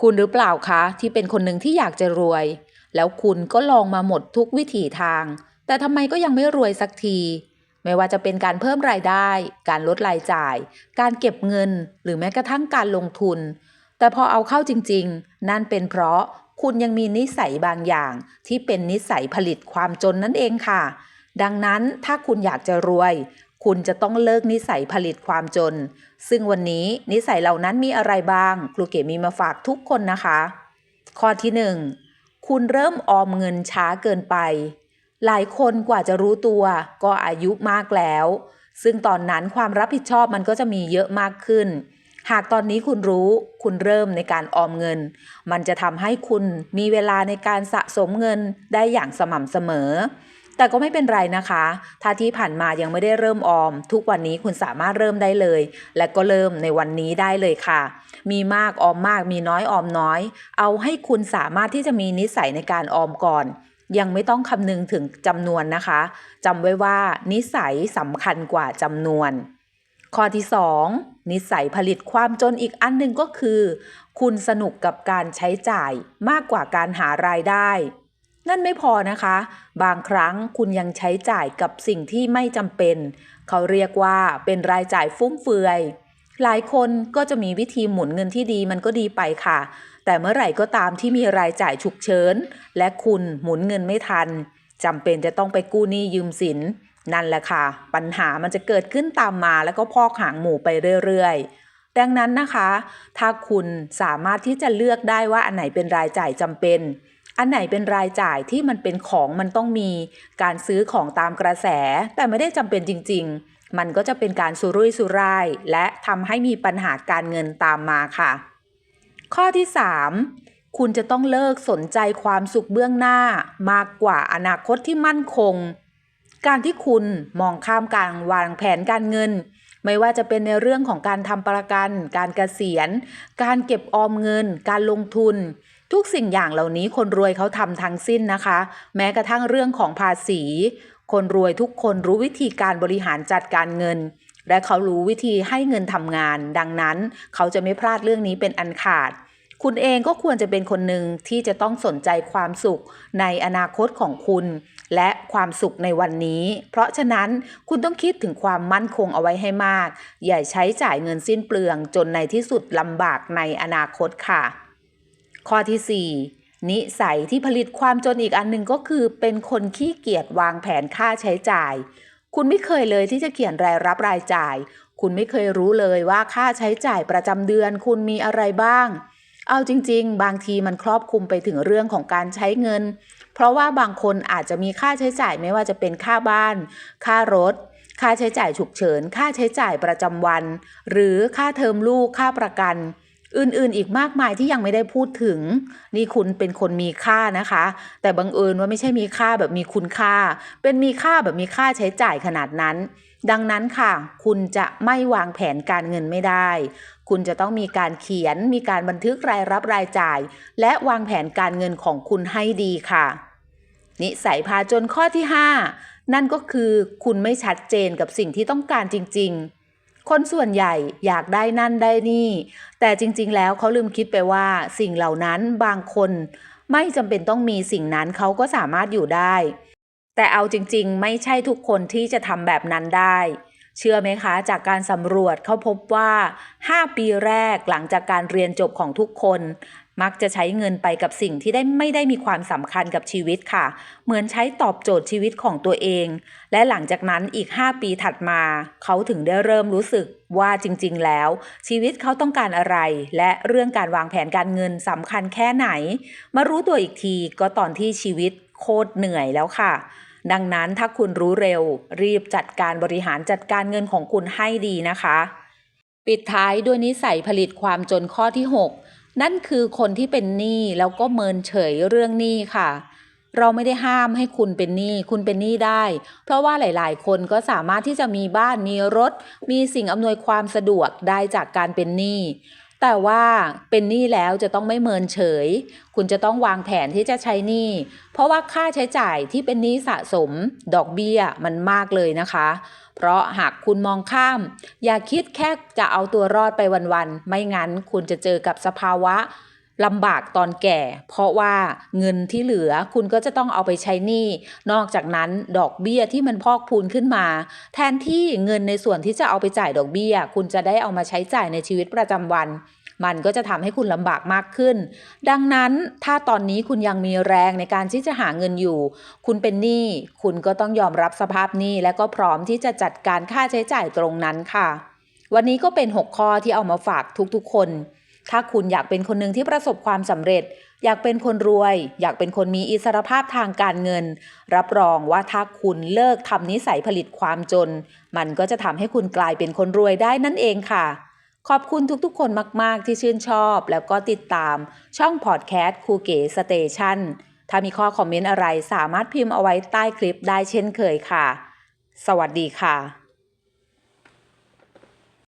คุณหรือเปล่าคะที่เป็นคนหนึ่งที่อยากจะรวย แล้วคุณก็ลองมาหมดทุกวิถีทาง แต่ทำไมก็ยังไม่รวยสักที ไม่ว่าจะเป็นการเพิ่มรายได้ การลดรายจ่าย การเก็บเงิน หรือแม้กระทั่งการลงทุน แต่พอเอาเข้าจริง ๆ นั่นเป็นเพราะคุณยังมีนิสัยบางอย่าง ที่เป็นนิสัยผลิตความจนนั่นเองค่ะ ดังนั้นถ้าคุณอยากจะรวย คุณจะต้องเลิกนิสัยผลิตความจน ซึ่งวันนี้นิสัยเหล่านั้นมีอะไรบ้าง ครูเก๋มีมาฝากทุกคนนะคะ ข้อที่หนึ่งคุณเริ่มออมเงินช้าเกินไป หลายคนกว่าจะรู้ตัวก็อายุมากแล้ว ซึ่งตอนนั้นความรับผิดชอบมันก็จะมีเยอะมากขึ้น หากตอนนี้คุณรู้ คุณเริ่มในการออมเงิน มันจะทำให้คุณมีเวลาในการสะสมเงินได้อย่างสม่ำเสมอ แต่ก็ไม่เป็นไรนะคะ ถ้าที่ผ่านมายังไม่ได้เริ่มออม ทุกวันนี้คุณสามารถเริ่มได้เลย และก็เริ่มในวันนี้ได้เลยค่ะ มีมากออมมากมีน้อยออมน้อย เอาให้คุณสามารถที่จะมีนิสัยในการออมก่อนยังไม่ต้องคำนึงถึงจำนวนนะคะจำไว้ว่านิสัยสำคัญกว่าจำนวน ข้อที่ 2 นิสัยผลิตความจนอีกอันหนึ่งก็คือ คุณสนุกกับการใช้จ่ายมากกว่าการหารายได้ นั่นไม่พอนะคะ บางครั้งคุณยังใช้จ่ายกับสิ่งที่ไม่จำเป็น เขาเรียกว่าเป็นรายจ่ายฟุ่มเฟือย หลายคนก็จะมีวิธีหมุนเงินที่ดีมันก็ดีไปค่ะ แต่เมื่อไหร่ก็ตามที่มีรายจ่ายฉุกเฉินและคุณหมุนเงินไม่ทันจำเป็นจะต้องไปกู้หนี้ยืมสิน นั่นแหละค่ะ ปัญหามันจะเกิดขึ้นตามมาแล้วก็พอกหางหมูไปเรื่อยๆ ดังนั้นนะคะ ถ้าคุณสามารถที่จะเลือกได้ว่าอันไหนเป็นรายจ่ายจำเป็น อันไหนเป็นรายจ่ายที่มันเป็นของมันต้องมี การซื้อของตามกระแส แต่ไม่ได้จำเป็นจริง ๆ มันก็จะเป็นการสุรุ่ยสุร่าย และทำให้มีปัญหาการเงินตามมาค่ะ ข้อที่ 3 คุณจะต้องเลิกสนใจความสุขเบื้องหน้ามากกว่าอนาคตที่มั่นคง การที่คุณมองข้ามการวางแผนการเงินไม่ว่าจะเป็นในเรื่องของการทำประกัน การเกษียณ การเก็บออมเงิน การลงทุน ทุกสิ่งอย่างเหล่านี้คนรวยเขาทำทั้งสิ้นนะคะ แม้กระทั่งเรื่องของภาษี คนรวยทุกคนรู้วิธีการบริหารจัดการเงิน และเขารู้วิธีให้เงินทำงาน ดังนั้นเขาจะไม่พลาดเรื่องนี้เป็นอันขาด คุณเองก็ควรจะเป็นคนหนึ่งที่จะต้องสนใจความสุขในอนาคตของคุณ และความสุขในวันนี้ เพราะฉะนั้นคุณต้องคิดถึงความมั่นคงเอาไว้ให้มาก อย่าใช้จ่ายเงินสิ้นเปลืองจนในที่สุดลำบากในอนาคตค่ะ ข้อที่ 4 นิสัยที่ผลิตความจนอีกอันหนึ่งก็คือ เป็นคนขี้เกียจวางแผนค่าใช้จ่าย คุณไม่เคยเลยที่จะเขียนรายรับรายจ่าย คุณไม่เคยรู้เลยว่าค่าใช้จ่ายประจำเดือน คุณมีอะไรบ้าง เอาจริง ๆ บางทีมันครอบคลุมไปถึงเรื่องของการใช้เงิน เพราะว่าบางคนอาจจะมีค่าใช้จ่ายไม่ว่าจะเป็นค่าบ้าน ค่ารถค่าใช้จ่ายฉุกเฉิน ค่าใช้จ่ายประจำวัน หรือค่าเทอมลูก ค่าประกัน อื่นๆ อีกมากมายที่ยังไม่ได้พูดถึง นี่คุณเป็นคนมีค่านะคะ แต่บังเอิญว่าไม่ใช่มีค่าแบบมีคุณค่า เป็นมีค่าแบบมีค่าใช้จ่ายขนาดนั้น ดังนั้นค่ะ คุณจะไม่วางแผนการเงินไม่ได้ คุณจะต้องมีการเขียน มีการบันทึกรายรับรายจ่าย และวางแผนการเงินของคุณให้ดีค่ะ นิสัยพาจนข้อที่ 5 นั่นก็คือคุณไม่ชัดเจนกับสิ่งที่ต้องการจริง ๆ คนส่วนใหญ่อยากได้นั่นได้นี่ แต่จริง ๆ แล้วเขาลืมคิดไปว่าสิ่งเหล่านั้นบางคนไม่จำเป็นต้องมีสิ่งนั้นเขาก็สามารถอยู่ได้ แต่เอาจริง ๆ ไม่ใช่ทุกคนที่จะทำแบบนั้นได้ เชื่อไหมคะ จากการสำรวจเขาพบว่า 5 ปีแรกหลังจากการเรียนจบของทุกคน มักจะใช้เงินไปกับสิ่งที่ได้ไม่ได้มีความสำคัญกับชีวิตค่ะ เหมือนใช้ตอบโจทย์ชีวิตของตัวเอง และหลังจากนั้นอีก 5 ปีถัดมา เขาถึงได้เริ่มรู้สึกว่าจริงๆ แล้ว ชีวิตเขาต้องการอะไร และเรื่องการวางแผนการเงินสำคัญแค่ไหน มารู้ตัวอีกทีก็ตอนที่ชีวิตโคตรเหนื่อยแล้วค่ะดังนั้นถ้าคุณรู้เร็ว รีบจัดการบริหารจัดการเงินของคุณให้ดีนะคะ ปิดท้ายด้วยนิสัยผลิตความจนข้อที่ 6 นั่นคือคนที่เป็นหนี้แล้วก็เมินเฉยเรื่องหนี้ค่ะ เราไม่ได้ห้ามให้คุณเป็นหนี้คุณเป็นหนี้ได้ เพราะว่าหลาย ๆ คนก็สามารถที่จะมีบ้านมีรถ มีสิ่งอำนวยความสะดวกได้จากการเป็นหนี้ แต่ว่าเป็นหนี้แล้วจะต้องไม่เมินเฉย คุณจะต้องวางแผนที่จะใช้หนี้ เพราะว่าค่าใช้จ่ายที่เป็นหนี้สะสม ดอกเบี้ยมันมากเลยนะคะ เพราะหากคุณมองข้าม อย่าคิดแค่จะเอาตัวรอดไปวันๆ ไม่งั้นคุณจะเจอกับสภาวะ ลำบากตอนแก่ เพราะว่าเงินที่เหลือคุณก็จะต้องเอาไปใช้หนี้ นอกจากนั้นดอกเบี้ยที่มันพอกพูนขึ้นมา แทนที่เงินในส่วนที่จะเอาไปจ่ายดอกเบี้ย คุณจะได้เอามาใช้จ่ายในชีวิตประจำวัน มันก็จะทำให้คุณลำบากมากขึ้น ดังนั้นถ้าตอนนี้คุณยังมีแรงในการที่จะหาเงินอยู่ คุณเป็นหนี้คุณก็ต้องยอมรับสภาพหนี้และก็พร้อมที่จะจัดการค่าใช้จ่ายตรงนั้นค่ะ วันนี้ก็เป็น 6 ข้อที่เอามาฝากทุกๆ คน ถ้าคุณอยากเป็นคนหนึ่งที่ประสบความสำเร็จ อยากเป็นคนรวย อยากเป็นคนมีอิสรภาพทางการเงิน รับรองว่าถ้าคุณเลิกทำนิสัยผลิตความจน มันก็จะทำให้คุณกลายเป็นคนรวยได้นั่นเองค่ะ ขอบคุณทุกๆ คนมาก ๆ ที่ชื่นชอบ แล้วก็ติดตาม ช่องพอดแคสต์ครูเก๋สเตชันถ้ามีข้อคอมเมนต์อะไรสามารถพิมพ์เอาไว้ใต้คลิปได้เช่นเคยค่ะ สวัสดีค่ะ